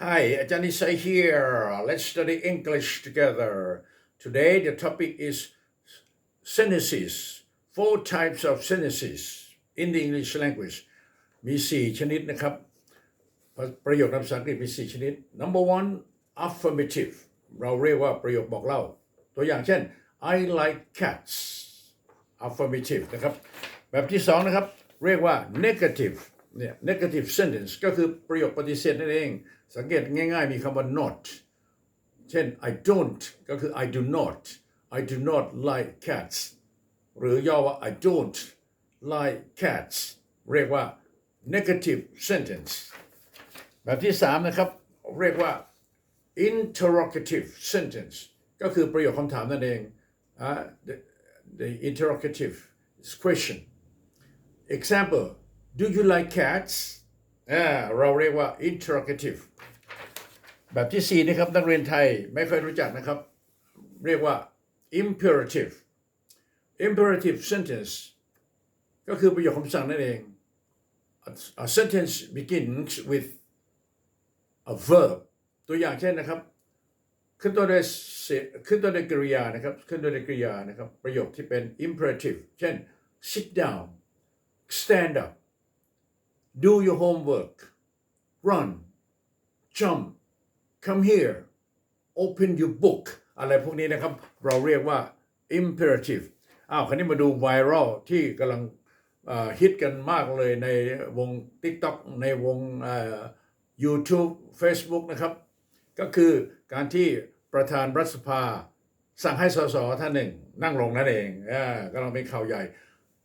Hi, Janisa here. Let's study English together. Today the topic is sentences. Four types of sentences in the English language. มี 4 ชนิดนะครับ ประโยคในภาษาอังกฤษมี 4 ชนิด Number one affirmative เราเรียกว่าประโยคบอกเล่า ตัวอย่างเช่น I like cats affirmative นะครับ แบบที่สองนะครับ เรียกว่า negative เนี่ย negative sentence ก็คือประโยคปฏิเสธนั่นเอง สังเกตง่ายๆมีคำว่า not เช่น I don't ก็คือ I do not I do not like cats หรือย่อว่า I don't like cats เรียกว่า negative sentence แบบที่สามนะครับ เรียกว่า interrogative sentence ก็คือประโยคคำถามนั่นเองอ่า the, the interrogative question example do you like cats อ่าเราเรียกว่า interrogative แบบที่สี่นะครับ นักเรียนไทยไม่ค่อยรู้จักนะครับ เรียกว่า imperative imperative sentence ก็คือประโยคคำสั่งนั่นเอง a, sentence begins with a verb ตัวอย่างเช่นนะครับ ขึ้นต้นด้วยขึ้นต้นด้วยกริยานะครับ ขึ้นต้นด้วยกริยานะครับ ประโยคที่เป็น imperative เช่น sit down stand up do your homework run jump come here open your book อะไรพวกนี้นะครับ เราเรียกว่า imperative อ้าว คราวนี้มาดูไวรัลที่กำลังฮิตกันมากเลยในวง TikTok ในวง YouTube Facebook นะครับ ก็คือการที่ประธานรัฐสภา สั่งให้สสท่านหนึ่ง นั่งลงนั่นเองอกำลังเป็นข่าวใหญ่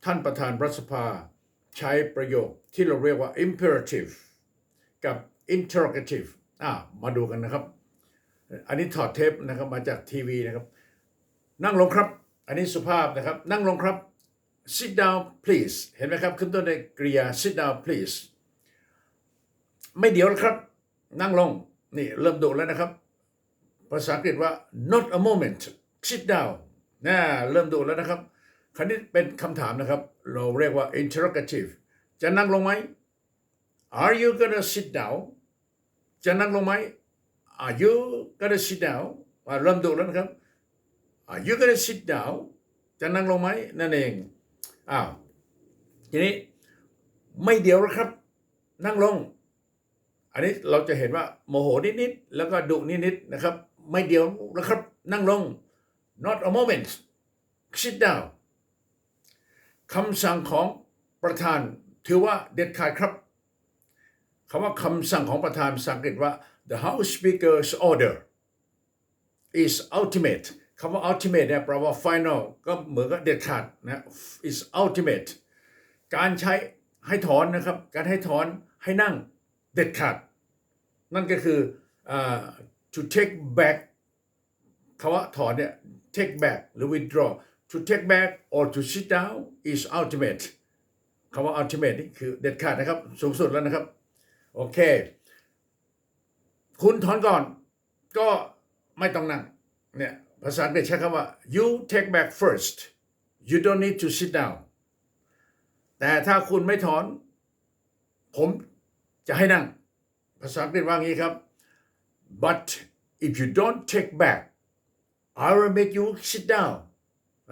ท่านประธานรัฐสภา ใช้ประโยคที่เราเรียกว่า imperative กับ interrogative อ่ามาดูกันนะครับ อันนี้ถอดเทปนะครับมาจากทีวีนะครับ นั่งลงครับ อันนี้สุภาพนะครับ นั่งลงครับ sit down please เห็นไหมครับ ขึ้นต้นด้วยกริยา sit down please ไม่เดี๋ยวครับ นั่งลง นี่เริ่มดุแล้วนะครับ ภาษาอังกฤษว่า not a moment sit down นะเริ่มดุแล้วนะครับ คราวนี้เป็นคำถามนะครับ เราเรียกว่า interrogative จะนั่งลงไหม are you gonna sit down จะนั่งลงไหม are you gonna sit down อ่าเริ่มดุแล้วนะครับ are you gonna sit down จะนั่งลงไหมนั่นเองอ้าวทีนี้ไม่เดียวนะครับ นั่งลง อันนี้เราจะเห็นว่าโมโหนิดๆแล้วก็ดุนิดๆนะครับ ไม่เดียวนะครับ นั่งลง not a moment sit down คำสั่งของประธานถือว่าเด็ดขาดครับคำว่าคำสั่งของประธานภาษาอังกฤษว่า the House Speaker's order is ultimate คำว่า ultimate เนี่ยแปลว่า final ก็เหมือนกับเด็ดขาดนะ is ultimate การใช้ให้ถอนนะครับ การให้ถอนให้นั่งเด็ดขาด นั่นก็คืออ่า to take back คำว่าถอนเนี่ย take back หรือ withdraw to take back or to sit down is ultimate คำว่า ultimate นี่คือเด็ดขาดนะครับ สูงสุดแล้วนะครับ โอเค คุณถอนก่อนก็ไม่ต้องนั่งเนี่ยภาษาอังกฤษใช้คำว่า you take back first you don't need to sit down แต่ถ้าคุณไม่ถอน ผมจะให้นั่ง ภาษาอังกฤษว่างี้ครับ but if you don't take back I will make you sit down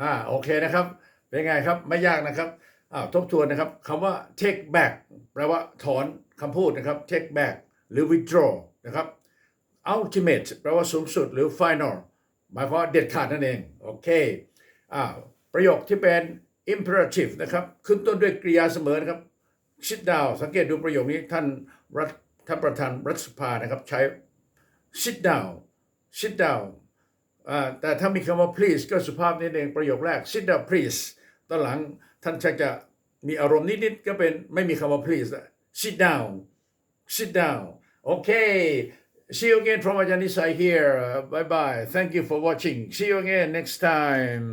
อ่าโอเคนะครับ เป็นไงครับไม่ยากนะครับอ้าวทบทวนนะครับคำว่า take back แปลว่าถอนคำพูดนะครับ take back หรือ withdraw นะครับ ultimate แปลว่าสูงสุดหรือ final หมายความว่าเด็ดขาดนั่นเอง โอเคอ้าประโยคที่เป็น imperative นะครับขึ้นต้นด้วยกริยาเสมอนะครับ sit down สังเกตดูประโยคนี้ท่านรัฐท่านประธานรัฐสภานะครับ ใช้ sit down sit down แต่ถ้ามีคำว่า please ก็สุภาพนิดเองประโยคแรก sit down please ตอนหลังท่านชักจะมีอารมณ์นิดๆก็เป็นไม่มีคำว่า please sit down sit down okay see you again from Ajanisai here bye bye thank you for watching see you again next time